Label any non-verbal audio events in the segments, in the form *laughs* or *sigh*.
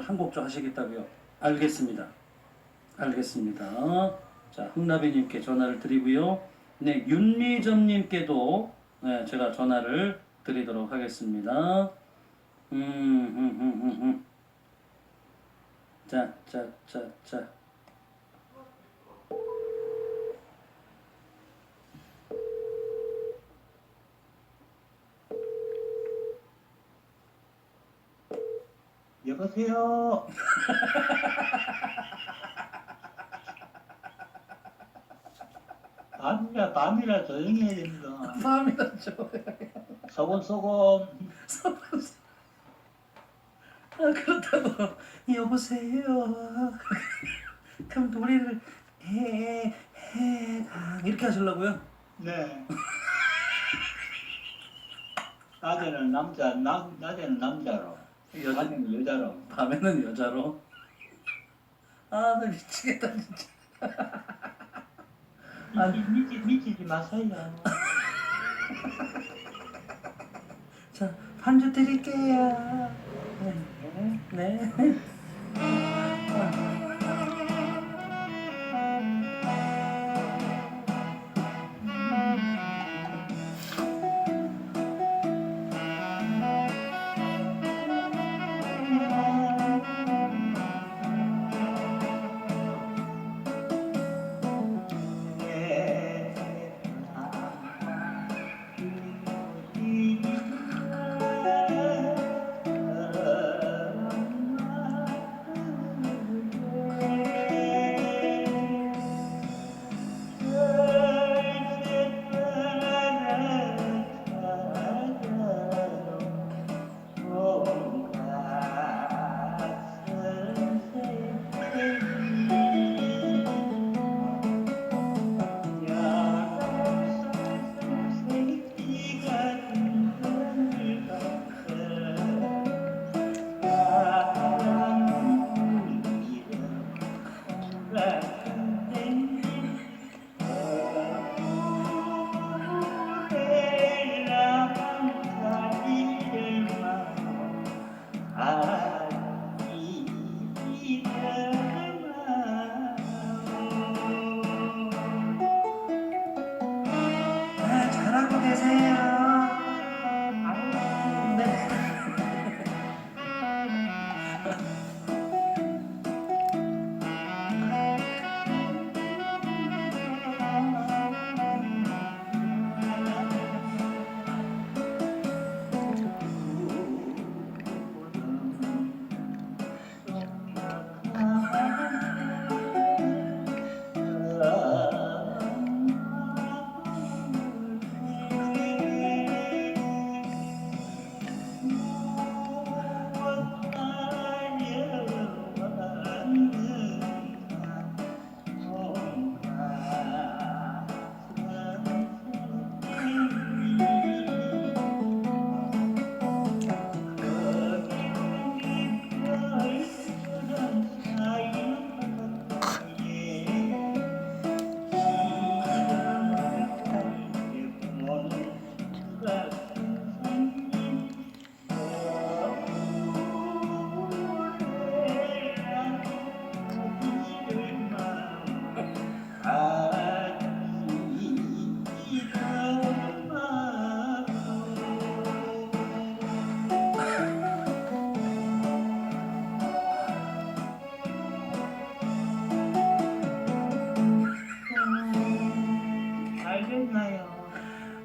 한 곡 좀 하시겠다고요? 알겠습니다. 알겠습니다. 자, 흥나비님께 전화를 드리고요. 네, 윤미점님께도 네, 제가 전화를 드리도록 하겠습니다. 음, 음, 음, 음, 음. 자, 자, 자, 자. 여보세요. 밤이라 밤이라 조용히 해야 됩니다. 밤이라 좋아요. 소곤소곤 아, 그렇다고 여보세요. 그럼 노래를 해, 해가 이렇게 하시려고요? 네. 낮에는 남자 나, 낮에는 남자로 여자, 밤에는 여자로 밤에는 여자로. 아, 나 미치겠다 진짜. 미치, 미치, 미치지 마세요. 자, 반주 드릴게요. 네, 네.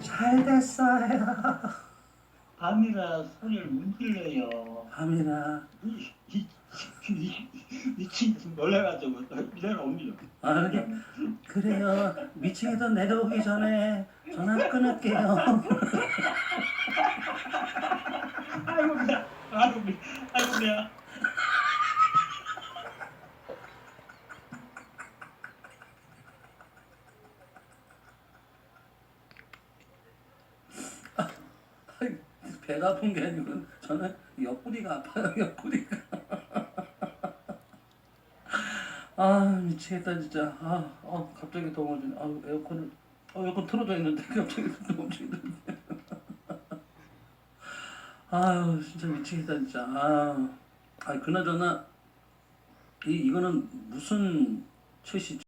잘 됐어요. 밤이라 소리를 문질러요. 밤이나. 이- 이- 이- 미친 놀래가지고 내려옵니다. 아, 그래. 그래요. 미치게도 내려오기 전에 전화 끊을게요. 아이고 그냥 아이고 그냥 아이고 그냥 배가 아픈 게 아니고 저는 옆구리가 아파요. 옆구리가. *laughs* 아 미치겠다 진짜. 아 어, 갑자기 더워 주네. 아 에어컨을 어, 에어컨 틀어져 있는데 *laughs* 갑자기 너무 지는데. *laughs* 아유 진짜 미치겠다 진짜. 아 아, 그나저나 이 이거는 무슨 채시죠?